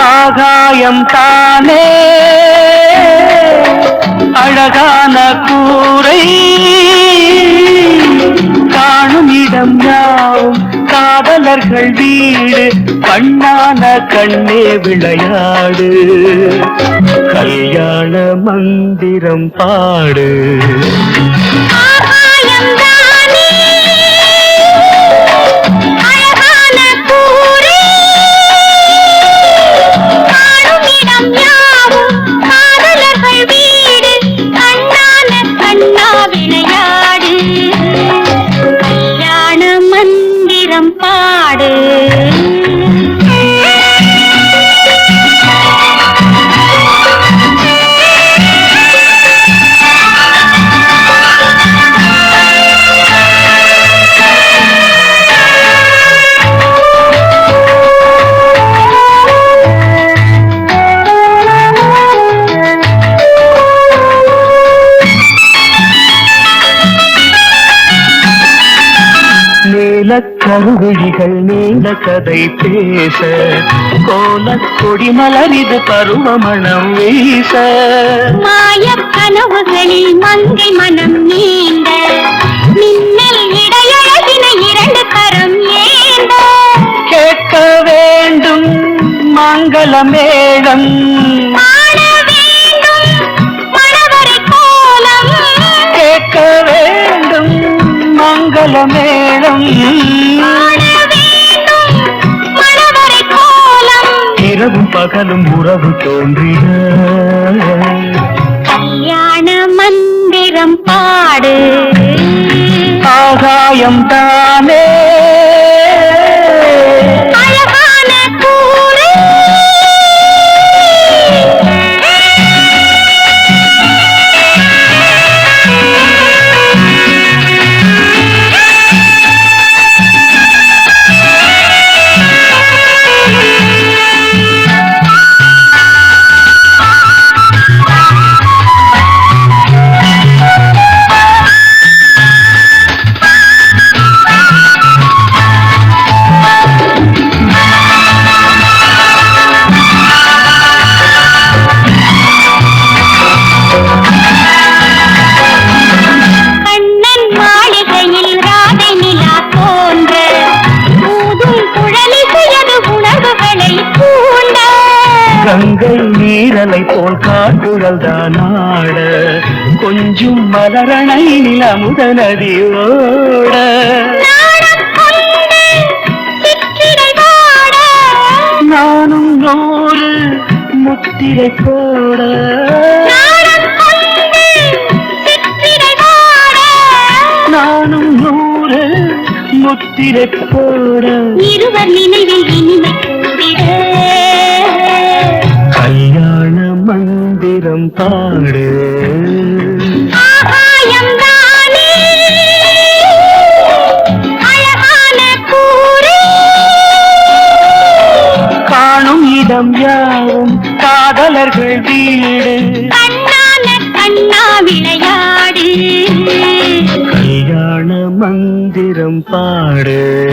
ஆகாயம் தானே. அழகான கூரை. காணும் இடம் யாவும் காதலர்கள் வீடு. பண்ணான கண்ணே விளையாடு. கல்யாண மந்திரம் பாடு. பாடு. நீலக்கருவிழிகள் நீல கதை பேச கோலக் கொடி மலரிது பருவமணம் வீச. மாயக் கனவுகளில் மங்கை மனம் நீண்ட மின்னல் இடையழகின இரண்டு கரம் ஏந்த. கேட்க வேண்டும் மங்கள மேளம். கேட்க வேண்டும் மங்கள பகலும் உறவு தோன்றிய கல்யாண மந்திரம் பாடு. ஆகாயம் தானே. நீரலை போல் காட்டுகள் தானாட கொஞ்சம் மலரணை நிலமுத நதி ஓட. நாணம் கொண்டு சிற்றிடை வாட நானும் நூறு முத்திரை போட. நானும் நூறு முத்திரை போட. இருவர் நினைவில் பாடு காணும் இடம் யாவும் காதலர்கள் வீடு. கண்ணான கண்ணா விளையாடு. கல்யாண மந்திரம் பாடு.